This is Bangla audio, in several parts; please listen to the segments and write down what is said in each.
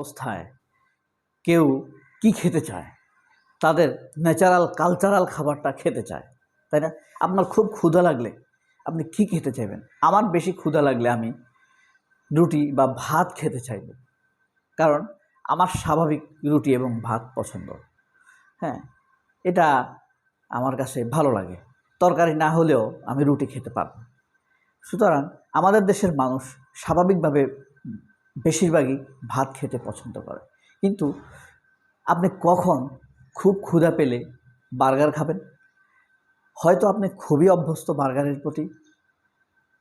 অবস্থায় কেউ কি খেতে চায়? তাদের ন্যাচারাল কালচারাল খাবারটা খেতে চায়, তাই না? আপনার খুব ক্ষুধা লাগলে আপনি কি খেতে চাইবেন? আমার বেশি ক্ষুধা লাগলে আমি রুটি বা ভাত খেতে চাইব। কারণ আমার স্বাভাবিক রুটি এবং ভাত পছন্দ। হ্যাঁ এটা আমার কাছে ভালো লাগে। তরকারি না হলেও আমি রুটি খেতে পারব। সুতরাং আমাদের দেশের মানুষ স্বাভাবিকভাবে বেশিরভাগই ভাত খেতে পছন্দ করে। কিন্তু আপনি কখন খুব ক্ষুধা পেলে বার্গার খাবেন? হয়তো আপনি খুবই অভ্যস্ত বার্গারের প্রতি,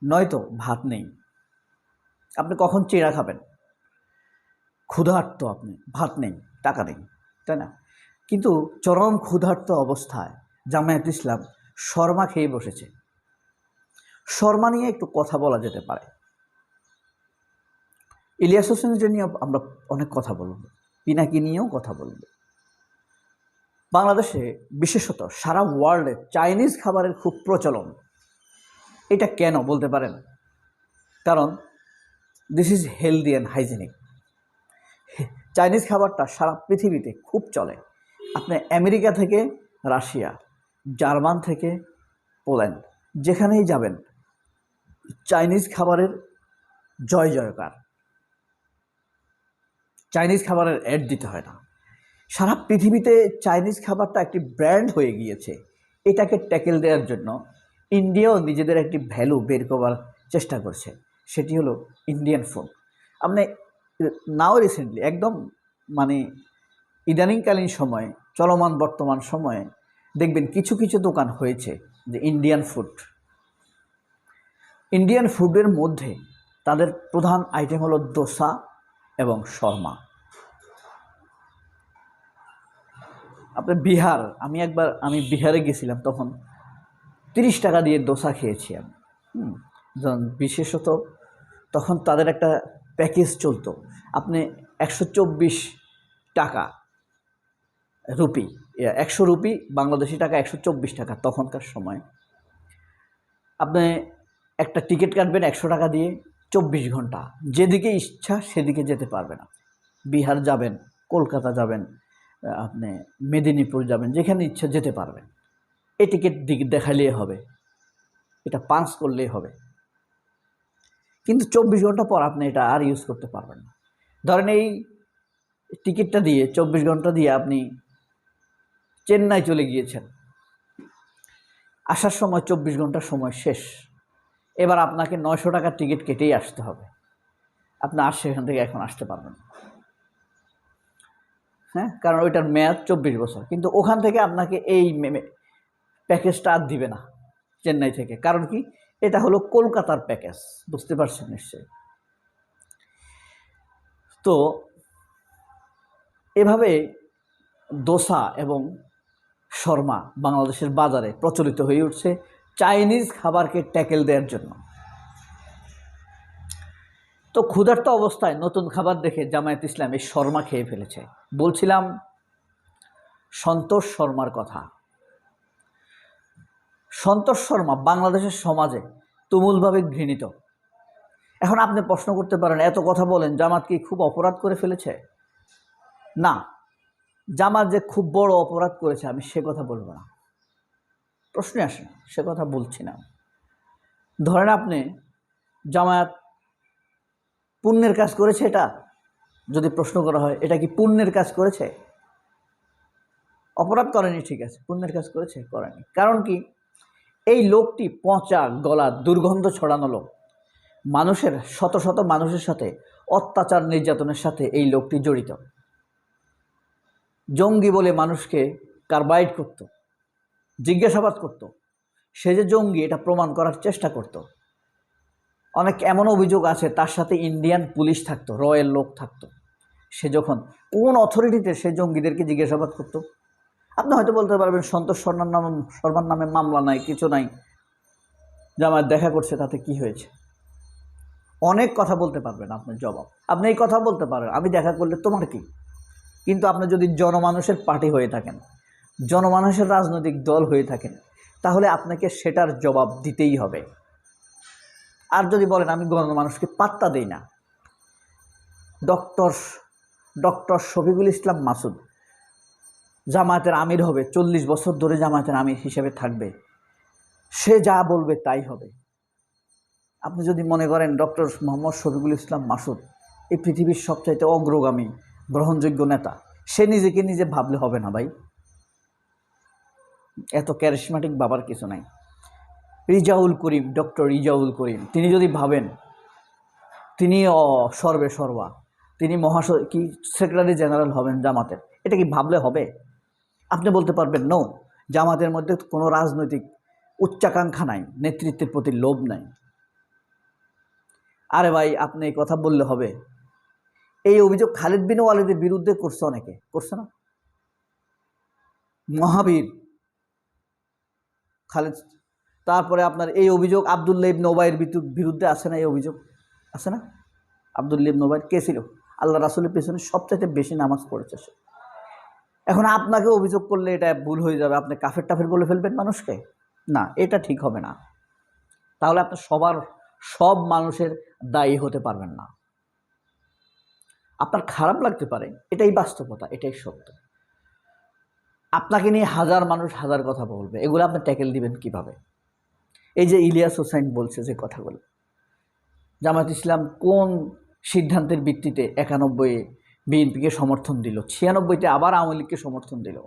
নয়তো ভাত নেই। আপনি কখন চেরা খাবেন? ক্ষুধার্ত আপনি, ভাত নেই, টাকা নেই, তাই না? কিন্তু চরম ক্ষুধার্ত অবস্থায় জামায়াত ইসলাম শর্মা খেয়ে বসেছে। শর্মা নিয়ে একটু কথা বলা যেতে পারে। ইলিয়াস হোসেনের নিয়ে আমরা অনেক কথা বলব। পিনাকি নিয়েও কথা বলব। বাংলাদেশে বিশেষত সারা ওয়ার্ল্ডে চাইনিজ খাবারের খুব প্রচলন। এটা কেন বলতে পারেন? কারণ this is healthy and hygienic Chinese খাবারটা সারা পৃথিবীতে খুব চলে। আপনি আমেরিকা থেকে রাশিয়া, জার্মান থেকে পোল্যান্ড, যেখানেই যাবেন চাইনিজ খাবারের জয় জয়কার চাইনিজ খাবারের অ্যাড দিতে হয় না। সারা পৃথিবীতে চাইনিজ খাবারটা একটি ব্র্যান্ড হয়ে গিয়েছে। এটাকে ট্যাকেল দেওয়ার জন্য ইন্ডিয়াও নিজেদের একটি ভ্যালু বের করার চেষ্টা করছে। সেটি হলো ইন্ডিয়ান ফুড আপনি নাও রিসেন্টলি একদম মানে ইদানিংকালীন সময়ে, চলমান বর্তমান সময়ে, দেখবেন কিছু কিছু দোকান হয়েছে যে ইন্ডিয়ান ফুড ইন্ডিয়ান ফুডের মধ্যে তাদের প্রধান আইটেম হলো দোসা এবং শর্মা। আপনার বিহার, আমি একবার, আমি বিহারে গেছিলাম তখন। তিরিশ টাকা দিয়ে দোসা খেয়েছি আমি। বিশেষত তখন তাদের একটা প্যাকেজ চলতো। আপনি একশো চব্বিশ টাকা রুপি একশো রুপি বাংলাদেশি টাকা, একশো চব্বিশ টাকা তখনকার সময়। আপনি একটা টিকিট কাটবেন একশো টাকা দিয়ে চব্বিশ ঘণ্টা। যেদিকে ইচ্ছা সেদিকে যেতে পারবে না। বিহার যাবেন, কলকাতা যাবেন আপনি মেদিনীপুর যাবেন, যেখানে ইচ্ছা যেতে পারবেন। এই টিকিট দিক দেখালেই হবে। এটা পাঞ্চ করলেই হবে। কিন্তু চব্বিশ ঘণ্টা পর আপনি এটা আর ইউজ করতে পারবেন না। ধরেন এই টিকিটটা দিয়ে, চব্বিশ ঘণ্টা দিয়ে আপনি চেন্নাই চলে গিয়েছেন। আসার সময় চব্বিশ ঘণ্টা সময় শেষ। এবার আপনাকে নয়শো টাকার টিকিট কেটেই আসতে হবে। আপনি আর সেখান থেকে এখন আসতে পারবেন। হ্যাঁ? কারণ ওইটার মেয়াদ চব্বিশ বছর। কিন্তু ওখান থেকে আপনাকে এই প্যাকেজটা আর দিবে না চেন্নাই থেকে। কারণ কি? এটা হলো কলকাতার প্যাকেজ। বুঝতে পারছেন নিশ্চয়ই? তো এভাবে দোসা এবং শর্মা বাংলাদেশের বাজারে প্রচলিত হয়ে উঠছে। চাইনিজ খাবারকে ট্যাকেল দেওয়ার জন্য। তো ক্ষুধার্ত অবস্থায় নতুন খাবার দেখে জামায়াত ইসলাম এই শর্মা খেয়ে ফেলেছে। বলছিলাম, সন্তোষ শর্মার কথা। সন্তোষ শর্মা বাংলাদেশের সমাজে তুমুলভাবে ঘৃণিত। এখন আপনি প্রশ্ন করতে পারেন, এত কথা বলেন, জামাত কি খুব অপরাধ করে ফেলেছে? না, জামাত যে খুব বড় অপরাধ করেছে, আমি সে কথা বলব না। প্রশ্নে আসে সে কথা বলছি না। ধরেন আপনি জামায়াত পুণ্যের কাজ করেছে এটা, যদি প্রশ্ন করা হয়, এটা কি পুণ্যের কাজ করেছে? অপরাধ করেনি, ঠিক আছে, পুণ্যের কাজ করেছে, করেনি। কারণ কি? এই লোকটি পচা গলা, দুর্গন্ধ ছড়ানো লোক। মানুষের, শত শত মানুষের সাথে, অত্যাচার নির্যাতনের সাথে এই লোকটি জড়িত। জঙ্গি বলে মানুষকে কারবাইড করত। জিজ্ঞাসাবাদ করত। সে যে জঙ্গি, এটা প্রমাণ করার চেষ্টা করত। অনেক এমন অভিযোগ আছে, তার সাথে ইন্ডিয়ান পুলিশ থাকতো রয়্যাল লোক থাকতো। সে যখন, কোন অথরিটিতে সে জঙ্গিদেরকে জিজ্ঞাসাবাদ করত? আপনি হয়তো বলতে পারবেন, সন্তোষ শর্মার নাম, শর্মার নামে মামলা নাই, কিছু নাই। যে আমার দেখা করছে, তাতে কি হয়েছে? অনেক কথা বলতে পারবেন আপনার জবাব। আপনি এই কথা বলতে পারেন, আমি দেখা করলে তোমার কি? কিন্তু আপনি যদি জনমানুষের পার্টি হয়ে থাকেন জনমানুষের রাজনৈতিক দল হয়ে থাকেন, তাহলে আপনাকে সেটার জবাব দিতেই হবে। আর যদি বলেন, আমি গণমানুষকে পাত্তা দেই না। ডক্টর ডক্টর শফিকুল ইসলাম মাসুদ, জামায়াতের আমির হবে, চল্লিশ বছর ধরে জামায়াতের আমির হিসেবে থাকবে। সে যা বলবে তাই হবে। আপনি যদি মনে করেন, ডক্টর মোহাম্মদ শফিকুল ইসলাম মাসুদ এই পৃথিবীর সবচাইতে অগ্রগামী, গ্রহণযোগ্য নেতা, সে নিজেকে নিজে ভাবলে হবে না ভাই। এত ক্যারিসমেটিক বাবার কিছু নাই। রিজাউল করিম ডক্টর রিজাউল করিম, তিনি যদি ভাবেন তিনি সর্বে সর্বা, তিনি মহাস কি সেক্রেটারি জেনারেল হবেন জামাতের এটা কি ভাবলে হবে? আপনি বলতে পারবেন নো জামাতের মধ্যে কোনো রাজনৈতিক উচ্চাকাঙ্ক্ষা নাই, নেতৃত্বের প্রতি লোভ নাই। আরে ভাই, আপনি এই কথা বললে হবে। এই অভিযোগ খালিদ বিন ওয়ালিদের বিরুদ্ধে করছে অনেকে, করছে না? মহাবীর খালিদ, তারপরে আপনার এই অভিযোগ আবদুল্লাহ ইবনে ওবাইয়ের বিরুদ্ধে আছে না এই অভিযোগ? আছে না? আবদুল্লাহ ইবনে ওবাইর কে ছিল? আল্লাহ রাসুলের পেছনে সবচাইতে বেশি নামাজ পড়েছে সে। এখন আপনাকে অভিযোগ করলে এটা ভুল হয়ে যাবে। আপনি কাফের টাফের বলে ফেলবেন মানুষকে? না, এটা ঠিক হবে না। তাহলে আপনি সবার, সব মানুষের দায়ী হতে পারবেন না। আপনার খারাপ লাগতে পারে। এটাই বাস্তবতা, এটাই সত্য। আপনাকে নিয়ে হাজার মানুষ হাজার কথা বলবে। এগুলো আপনি ট্যাকেল দিবেন কীভাবে? এই যে ইলিয়াস হোসাইন বলছে যে কথাগুলো। জামাত ইসলাম কোন সিদ্ধান্তের ভিত্তিতে একানব্বই বিএনপিকে সমর্থন দিল? ছিয়ানব্বইতে আবার আওয়ামী লীগকে সমর্থন দিল।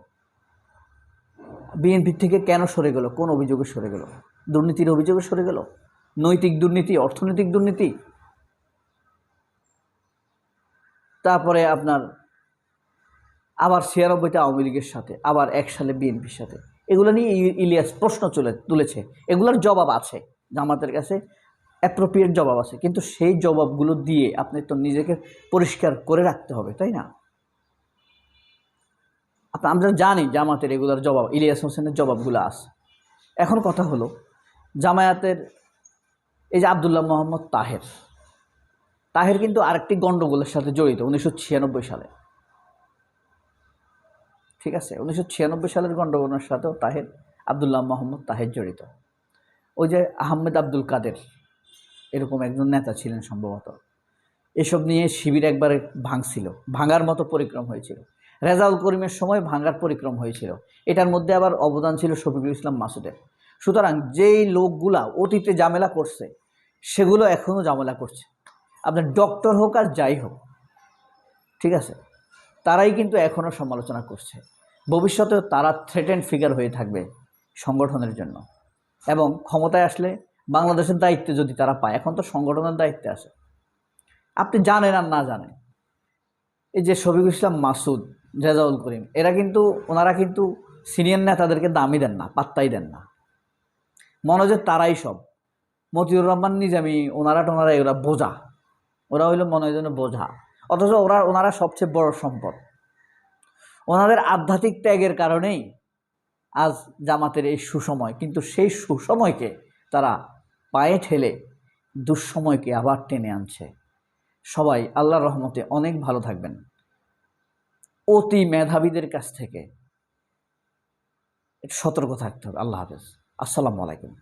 বিএনপি থেকে কেন সরে গেল? কোন অভিযোগে সরে গেল? দুর্নীতির অভিযোগে সরে গেল? নৈতিক দুর্নীতি, অর্থনৈতিক দুর্নীতি? তারপরে আপনার আবার ছিয়ানব্বইতে আওয়ামী লীগের সাথে, আবার এক সালে বিএনপির সাথে। এগুলো নিয়ে ইলিয়াস প্রশ্ন চলে, তুলেছে। এগুলোর জবাব আছে, জামাতের কাছে অ্যাপ্রোপ্রিয়েট জবাব আছে। কিন্তু সেই জবাবগুলো দিয়ে আপনি তো নিজেকে পরিষ্কার করে রাখতে হবে, তাই না? আপনি, আমরা জানি জামাতের এগুলোর জবাব, ইলিয়াস হোসেনের জবাবগুলো আছে। এখন কথা হলো, জামায়াতের, এই যে আবদুল্লাহ মোহাম্মদ তাহের তাহের কিন্তু আরেকটি গণ্ডগোলের সাথে জড়িত, উনিশশো ছিয়ানব্বই সালে। ঠিক আছে? উনিশশো ছিয়ানব্বই সালের গণ্ডগোলের সাথেও তাহের আবদুল্লাহ মোহাম্মদ তাহের জড়িত। ওই যে আহমেদ আব্দুল কাদের এরকম একজন নেতা ছিলেন সম্ভবত। এসব নিয়ে শিবির একবারে ভাঙছিল, ভাঙার মতো পরিক্রম হয়েছিল। রেজাউল করিমের সময় ভাঙার পরিক্রম হয়েছিল। এটার মধ্যে আবার অবদান ছিল শফিকুল ইসলাম মাসুদের। সুতরাং যেই লোকগুলা অতীতে ঝামেলা করছে, সেগুলো এখনও ঝামেলা করছে। আপনার ডক্টর হোক আর যাই হোক, ঠিক আছে? তারাই কিন্তু এখনও সমালোচনা করছে। ভবিষ্যতেও তারা থ্রেটেন্ড ফিগার হয়ে থাকবে সংগঠনের জন্য। এবং ক্ষমতায় আসলে বাংলাদেশের দায়িত্ব যদি তারা পায়, এখন তো সংগঠনের দায়িত্বে আছে। আপনি জানেন আর না জানেন। এই যে শফিকুল ইসলাম মাসুদ, রেজাউল করিম, এরা কিন্তু, ওনারা কিন্তু সিনিয়র নেতাদেরকে দামই দেন না, পাত্তাই দেন না। মনে যে তারাই সব। মতিউর রহমান নিজামি ওনারা টোনারা এরা বোঝা। ওরা হইল মনে হয় যেন বোঝা। অথচ ওরা, ওনারা সবচেয়ে বড় সম্পদ। ওনাদের আধ্যাত্মিক ত্যাগের কারণেই আজ জামাতের এই সুসময়, কিন্তু সেই সুসময়কে তারা পায়ে ঠেলে দুঃসময়কে আবার টেনে আনছে। সবাই আল্লাহর রহমতে অনেক ভালো থাকবেন। অতি মেধাবীদের কাছ থেকে সতর্ক থাকতে হবে। আল্লাহ হাফেজ। আসসালামু আলাইকুম।